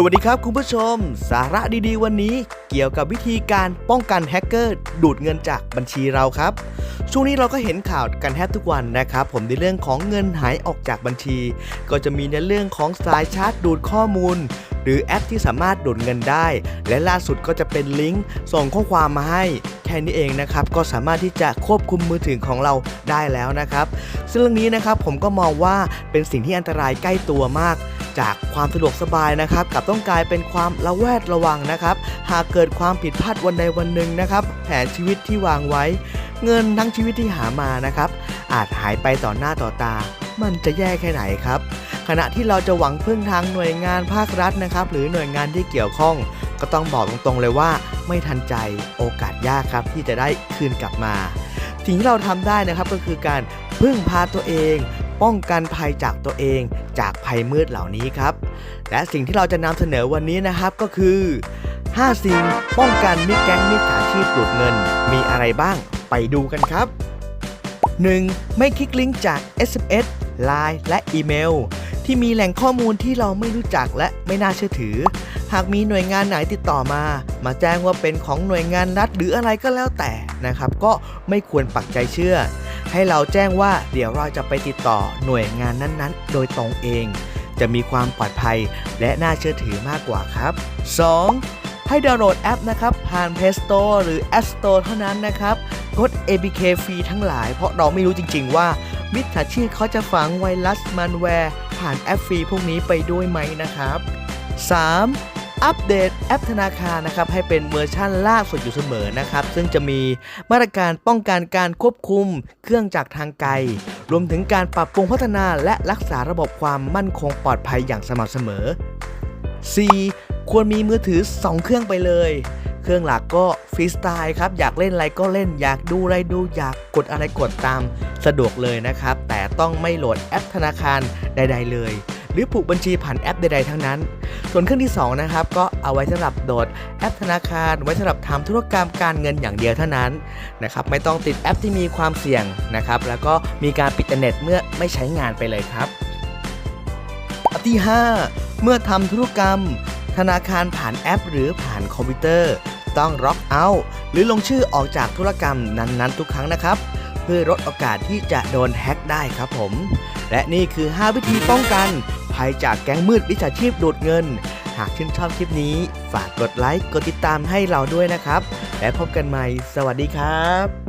สวัสดีครับคุณผู้ชม สาระดีๆ วันนี้เกี่ยวกับวิธีการป้องกันแฮกเกอร์ดูดเงินจากบัญชีเราครับ ช่วงนี้เราก็เห็นข่าวกันแทบทุกวันนะครับ ผมในเรื่องของเงินหายออกจากบัญชี ก็จะมีในเรื่องของสายชาร์จดูดข้อมูล หรือแอปที่สามารถดูดเงินได้ และล่าสุดก็จะเป็นลิงก์ส่งข้อความมาให้แค่นี้เองนะครับก็สามารถที่จะควบคุมมือถือของเราได้แล้วนะครับ ซึ่งเรื่องนี้นะครับผมก็มองว่าเป็นสิ่งที่อันตรายใกล้ตัวมาก จากความสะดวกสบายนะครับกับต้องกลายเป็นความระแวดระวังนะครับ หากเกิดความผิดพลาดวันใดวันหนึ่งนะครับ แผนชีวิตที่วางไว้ เงินทั้งชีวิตที่หามานะครับ อาจหายไปต่อหน้าต่อตา มันจะแย่แค่ไหนครับ ขณะที่เราจะหวังพึ่งทางหน่วยงานภาครัฐนะครับ หรือหน่วยงานที่เกี่ยวข้อง ก็ต้องบอกตรงๆเลยว่าไม่ทันใจโอกาสยากครับ ที่จะได้คืนกลับมาสิ่งที่เราทำได้นะครับก็คือการพึ่งพาตัวเอง ป้องกันภัยจากตัวเองจากภัยมืดเหล่านี้ครับ และสิ่งที่เราจะนำเสนอวันนี้นะครับก็คือ 5 สิ่งป้องกันมิจแก๊งมิจฉาชีพดูดเงิน มีอะไรบ้างไปดูกันครับ 1. ไม่คลิกลิงก์จาก SMS Line และอีเมล ที่มีแหล่งข้อมูลที่เราไม่รู้จักและไม่น่าเชื่อถือ หากมีหน่วยงานไหนติดต่อมา มาแจ้งว่าเป็นของหน่วยงานรัฐหรืออะไรก็แล้วแต่นะครับ ก็ไม่ควรปักใจเชื่อ ให้เราแจ้งว่าเดี๋ยวเราจะไปติดต่อหน่วยงานนั้นๆ โดยตรงเอง จะมีความปลอดภัยและน่าเชื่อถือมากกว่าครับ 2. ให้ดาวน์โหลดแอปนะครับ ผ่าน Play Store หรือ App Store เท่านั้นนะครับกด APK ฟรีทั้งหลาย เพราะเราไม่รู้จริง ๆ ว่ามิจฉาชีพเขาจะฝังไวรัสมันแวร์ ผ่านแอปฟรีพวกนี้ไปด้วยไหมนะครับ 3. อัปเดตแอปธนาคารนะครับให้เป็นเวอร์ชั่นล่าสุดอยู่เสมอนะครับ ซึ่งจะมีมาตรการป้องกันการควบคุมเครื่องจากทางไกล รวมถึงการปรับปรุงพัฒนาและรักษาระบบความมั่นคงปลอดภัยอย่างสม่ำเสมอ 4. ควรมีมือถือ 2 เครื่องไปเลย เครื่องหลักก็ฟรีสไตล์ครับ อยากเล่นอะไรก็เล่นอยากดูอะไรดูอยากกดอะไรกดตาม สะดวกเลยนะครับ แต่ต้องไม่โหลดแอปธนาคารใด ๆ เลย หรือผูกบัญชีผ่านแอปใดๆทั้งนั้น ส่วนเครื่องที่2นะครับก็เอาไว้สำหรับโหลดแอปธนาคาร ไว้สำหรับทำธุรกรรมการเงินอย่างเดียวเท่านั้นนะครับไม่ต้องติดแอปที่มีความเสี่ยงนะครับแล้วก็มีการปิดอินเทอร์เน็ตเมื่อไม่ใช้งานไปเลยครับอันที่ 5 เมื่อทำธุรกรรม ธนาคารผ่านแอป หรือผ่านคอมพิวเตอร์ ต้องล็อกเอาท์หรือลงชื่อออกจากธุรกรรมนั้นๆ ทุกครั้งนะครับ เพื่อลดโอกาสที่จะโดนแฮ็กได้ครับผม และนี่คือ 5 วิธีป้องกัน ภัยจากแก๊งมืดวิชาชีพดูดเงิน หากชื่นชอบคลิปนี้ ฝากกดไลค์ กดติดตามให้เราด้วยนะครับ และพบกันใหม่ สวัสดีครับ